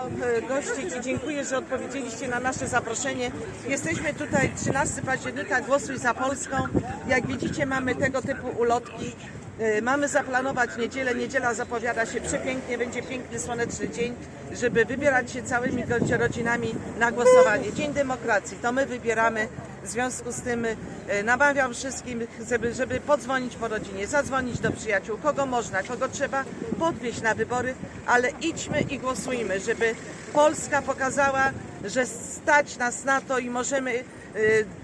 e, gości i dziękuję, że odpowiedzieliście na nasze zaproszenie. Jesteśmy tutaj 13 października, Głosuj za Polską. Jak widzicie mamy tego typu ulotki. E, Mamy zaplanować niedzielę. Niedziela zapowiada się przepięknie, będzie piękny, słoneczny dzień, żeby wybierać się całymi rodzinami na głosowanie. Dzień demokracji, to my wybieramy. W związku z tym e, namawiam wszystkim, żeby, żeby podzwonić po rodzinie, zadzwonić do przyjaciół, kogo można, kogo trzeba podwieźć na wybory, ale idźmy i głosujmy, żeby Polska pokazała, że stać nas na to i możemy e,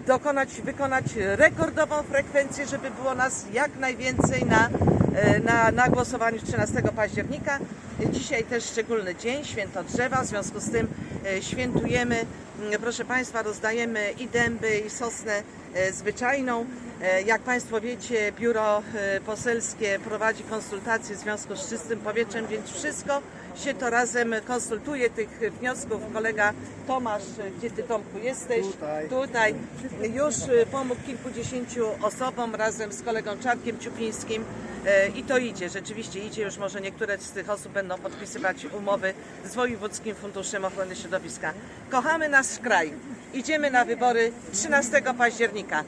dokonać, wykonać rekordową frekwencję, żeby było nas jak najwięcej na, e, na, na głosowaniu 13 października. Dzisiaj też szczególny dzień, święto drzewa, w związku z tym świętujemy, mm, proszę Państwa, rozdajemy i dęby, i sosnę e, zwyczajną. E, Jak Państwo wiecie, biuro e, poselskie prowadzi konsultacje w związku z czystym powietrzem, więc wszystko się to razem konsultuje. Tych wniosków kolega Tomasz, gdzie Ty Tomku jesteś? Tutaj. Tutaj już e, pomógł kilkudziesięciu osobom razem z kolegą Czarkiem Ciupińskim i to idzie, rzeczywiście idzie. Już może niektóre z tych osób będą podpisywać umowy z Wojewódzkim Funduszem Ochrony Środowiska. Kochamy nasz kraj. Idziemy na wybory 13 października.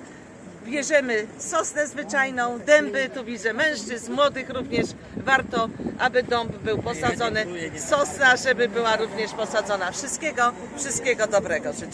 Bierzemy sosnę zwyczajną, dęby, tu widzę mężczyzn, młodych również. Warto, aby dąb był posadzony, sosna, żeby była również posadzona. Wszystkiego, wszystkiego dobrego życzę.